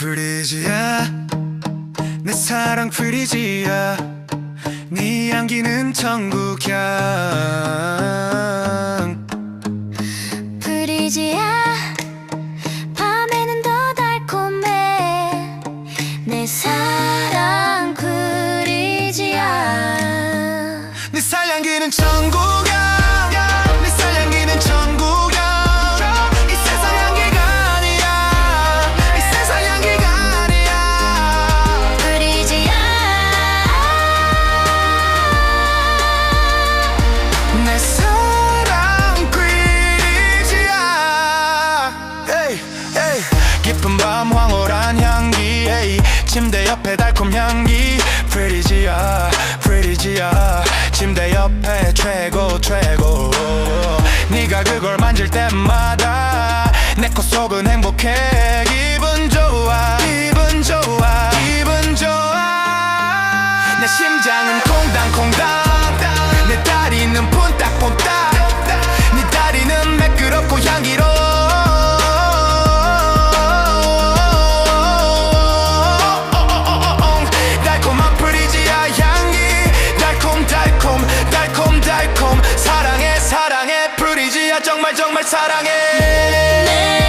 프리지야. 내 사랑 프리지야. 네 향기는 천국향. 프리지야. 밤에는 더 달콤해. 내 사랑 프리지야. 네 살향기는 천국 침대 옆에 달콤 향기. 프리지야 프리지야 침대 옆에 최고 최고. 네가 그걸 만질 때마다 내 코 속은 행복해 정말 정말 사랑해. 네.